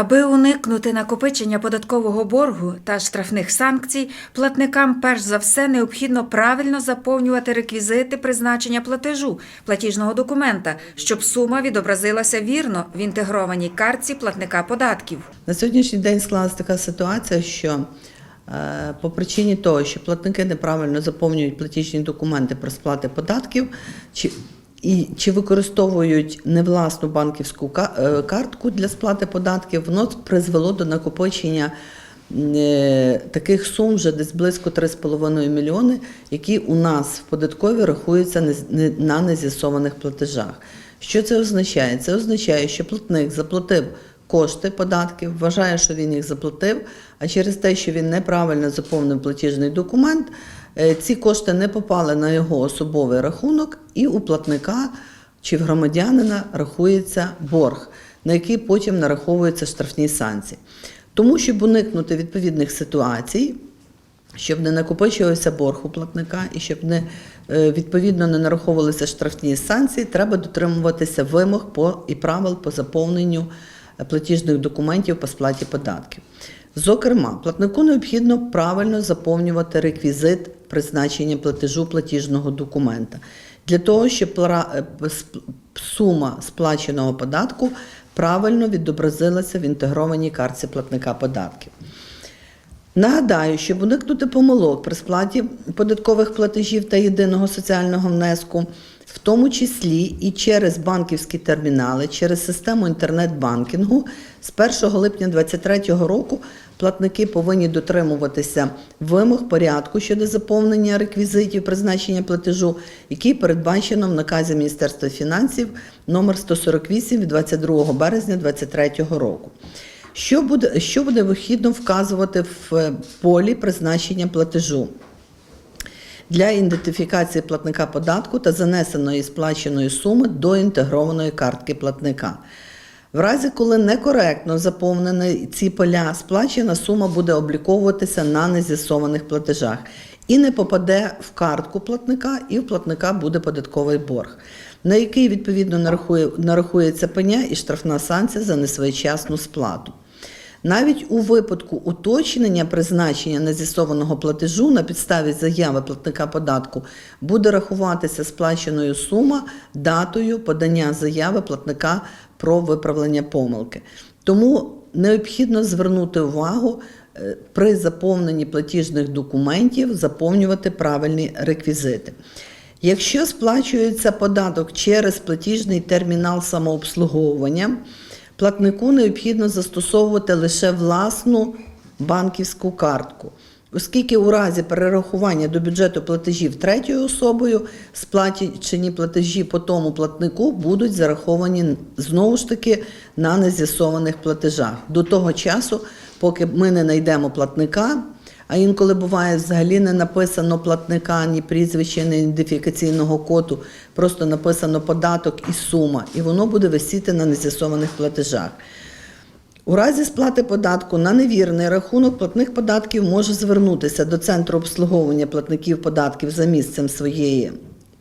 Аби уникнути накопичення податкового боргу та штрафних санкцій, платникам перш за все необхідно правильно заповнювати реквізити призначення платежу платіжного документа, щоб сума відобразилася вірно в інтегрованій картці платника податків. На сьогоднішній день склалася така ситуація, що е, по причині того, що платники неправильно заповнюють платіжні документи про сплати податків, чи, і, чи використовують не власну банківську е, картку для сплати податків, воно призвело до накопичення е, таких сум вже десь близько 3,5 мільйони, які у нас в податкові рахуються на нез'ясованих платежах. Що це означає? Це означає, що платник заплатив кошти податків, вважає, що він їх заплатив, а через те, що він неправильно заповнив платіжний документ, ці кошти не попали на його особовий рахунок, і у платника чи в громадянина рахується борг, на який потім нараховуються штрафні санкції. Тому, щоб уникнути відповідних ситуацій, щоб не накопичувався борг у платника і щоб не е, відповідно не нараховувалися штрафні санкції, треба дотримуватися вимог по і правил по заповненню е, платіжних документів по сплаті податків. Зокрема, платнику необхідно правильно заповнювати реквізит призначення платежу платіжного документа для того, щоб е, сума сплаченого податку правильно відобразилася в інтегрованій картці платника податків. Нагадаю, щоб уникнути помилок при сплаті податкових платежів та єдиного соціального внеску, в тому числі і через банківські термінали, через систему інтернет-банкінгу, з 1 липня 2023 року платники повинні дотримуватися вимог порядку щодо заповнення реквізитів призначення платежу, який передбачено в наказі Міністерства фінансів номер 148 від 22 березня 2023 року. Що буде, що буде вихідно вказувати в е, полі призначення платежу? Для ідентифікації платника податку та занесеної сплаченої суми до інтегрованої картки платника. В разі, коли некоректно заповнені ці поля, сплачена сума буде обліковуватися на нез'ясованих платежах і не попаде в картку платника, і в платника буде податковий борг, на який відповідно нарахує, нарахується пеня і штрафна санкція за несвоєчасну сплату. Навіть у випадку уточнення призначення нез'ясованого платежу на підставі заяви платника податку буде рахуватися сплаченою сума датою подання заяви платника про виправлення помилки. Тому необхідно звернути увагу е, при заповненні платіжних документів заповнювати правильні реквізити. Якщо сплачується податок через платіжний термінал самообслуговування, платнику необхідно застосовувати лише власну банківську картку. Оскільки у разі перерахування до бюджету платежів третьою особою сплачені платежі по тому платнику будуть зараховані знову ж таки на нез'ясованих платежах до того часу, поки ми не знайдемо платника. А інколи буває взагалі не написано платника, ні прізвища, ні ідентифікаційного коду, просто написано податок і сума, і воно буде висіти на нез'ясованих платежах. У разі сплати податку на невірний рахунок платник податків може звернутися до центру обслуговування платників податків за місцем своєї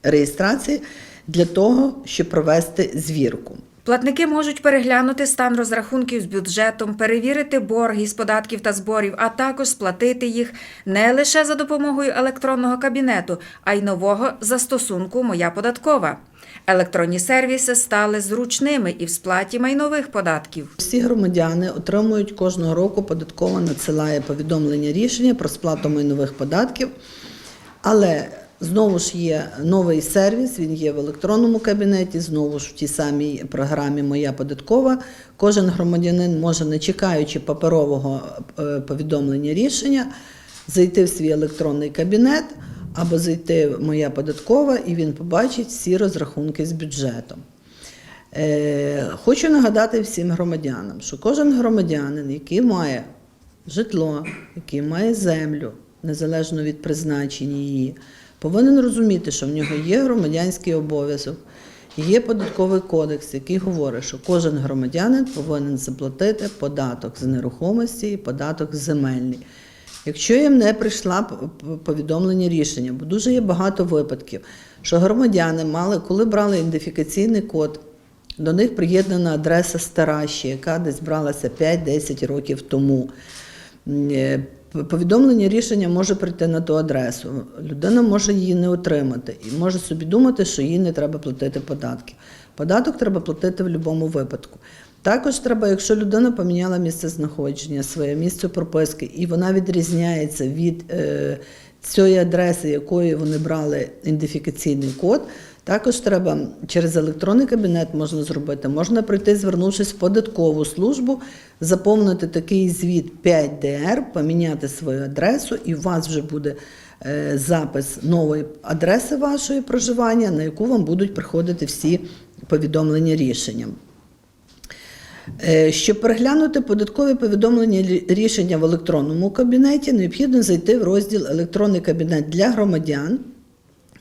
реєстрації для того, щоб провести звірку. Платники можуть переглянути стан розрахунків з бюджетом, перевірити борги з податків та зборів, а також сплатити їх не лише за допомогою електронного кабінету, а й нового застосунку Моя податкова. Електронні сервіси стали зручними і в сплаті майнових податків. Всі громадяни отримують кожного року податкова надсилає повідомлення рішення про сплату майнових податків, але знову ж є новий сервіс, він є в електронному кабінеті, знову ж в тій самій програмі Моя податкова. Кожен громадянин може, не чекаючи паперового е, повідомлення рішення, зайти в свій електронний кабінет або зайти в Моя податкова, і він побачить всі розрахунки з бюджетом. Е, Хочу нагадати всім громадянам, що кожен громадянин, який має житло, який має землю, незалежно від призначення її, повинен розуміти, що в нього є громадянський обов'язок, є податковий кодекс, який говорить, що кожен громадянин повинен заплатити податок з нерухомості і податок земельний. Якщо їм не прийшла повідомлення рішення, бо дуже є багато випадків, що громадяни мали, коли брали ідентифікаційний код До них приєднана адреса стара ще, яка десь бралася 5-10 років тому. Повідомлення рішення може прийти на ту адресу. Людина може її не отримати і може собі думати, що їй не треба платити податки. Податок треба платити в будь-якому випадку. Також треба, якщо людина поміняла місце знаходження, своє місце прописки, і вона відрізняється від е, цієї адреси, якої вони брали ідентифікаційний код. Також треба через електронний кабінет можна зробити. Можна прийти, звернувшись в податкову службу, заповнити такий звіт 5DR, поміняти свою адресу, і у вас вже буде е, запис нової адреси вашої проживання, на яку вам будуть приходити всі повідомлення рішення. Е, Щоб переглянути податкові повідомлення рішення в електронному кабінеті, необхідно зайти в розділ Електронний кабінет для громадян.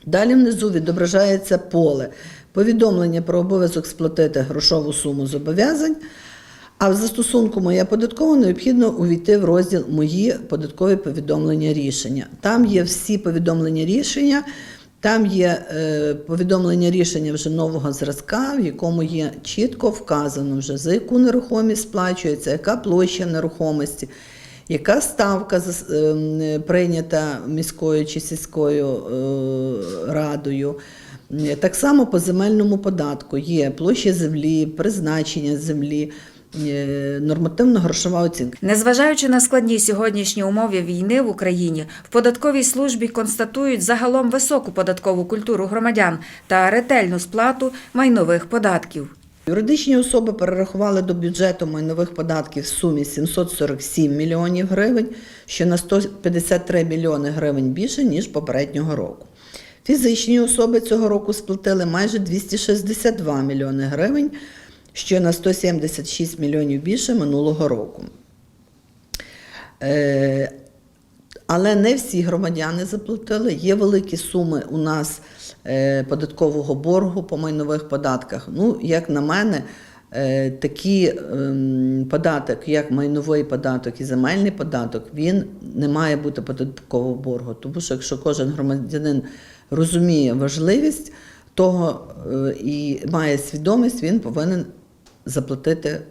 Далі внизу відображається поле повідомлення про обов'язок сплатити грошову суму зобов'язань. А в застосунку Моя податкова необхідно увійти в розділ Мої податкові повідомлення рішення. Там є всі повідомлення рішення, там є е, повідомлення рішення вже нового зразка, в якому є чітко вказано вже за яку нерухомість сплачується, яка площа нерухомості, яка ставка ем, прийнята міською чи сільською е, радою. Е, Так само по земельному податку є площа землі, призначення землі, е, нормативно-грошова оцінка. Незважаючи на складні сьогоднішні умови війни в Україні, в податковій службі констатують загалом високу податкову культуру громадян та ретельну сплату майнових податків. Юридичні особи перерахували до бюджету майнових податків в сумі 747 мільйонів гривень, що на 153 мільйони гривень більше, ніж попереднього року. Фізичні особи цього року сплатили майже 262 мільйони гривень, що на 176 мільйонів більше минулого року. Але не всі громадяни заплатили. Є великі суми у нас е, податкового боргу по майнових податках. Ну, як на мене, е, такі ем, податок, як майновий податок і земельний податок, він не має бути податкового боргу. Тому що якщо кожен громадянин розуміє важливість того е, і має свідомість, він повинен заплатити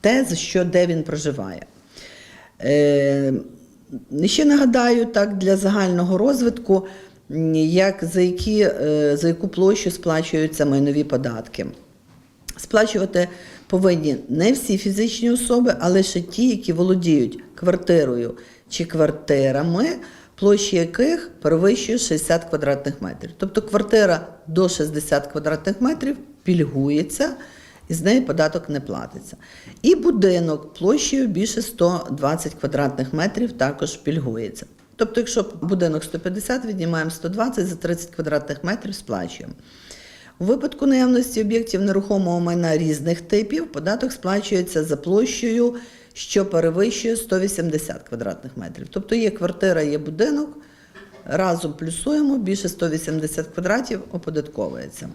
те, за що де він проживає. Ще нагадаю, так, для загального розвитку, як, за, які, е, за яку площу сплачуються майнові податки. Сплачувати повинні не всі фізичні особи, а лише ті, які володіють квартирою чи квартирами, площі яких перевищує 60 квадратних метрів. Тобто квартира до 60 квадратних метрів пільгується, і з неї податок не платиться. І будинок площею більше 120 квадратних метрів також пільгується. Тобто, якщо будинок 150, віднімаємо 120 за 30 квадратних метрів сплачуємо. У випадку наявності об'єктів нерухомого майна різних типів податок сплачується за площею, що перевищує 180 квадратних метрів. Тобто є квартира, є будинок, разом плюсуємо, більше 180 квадратів оподатковується.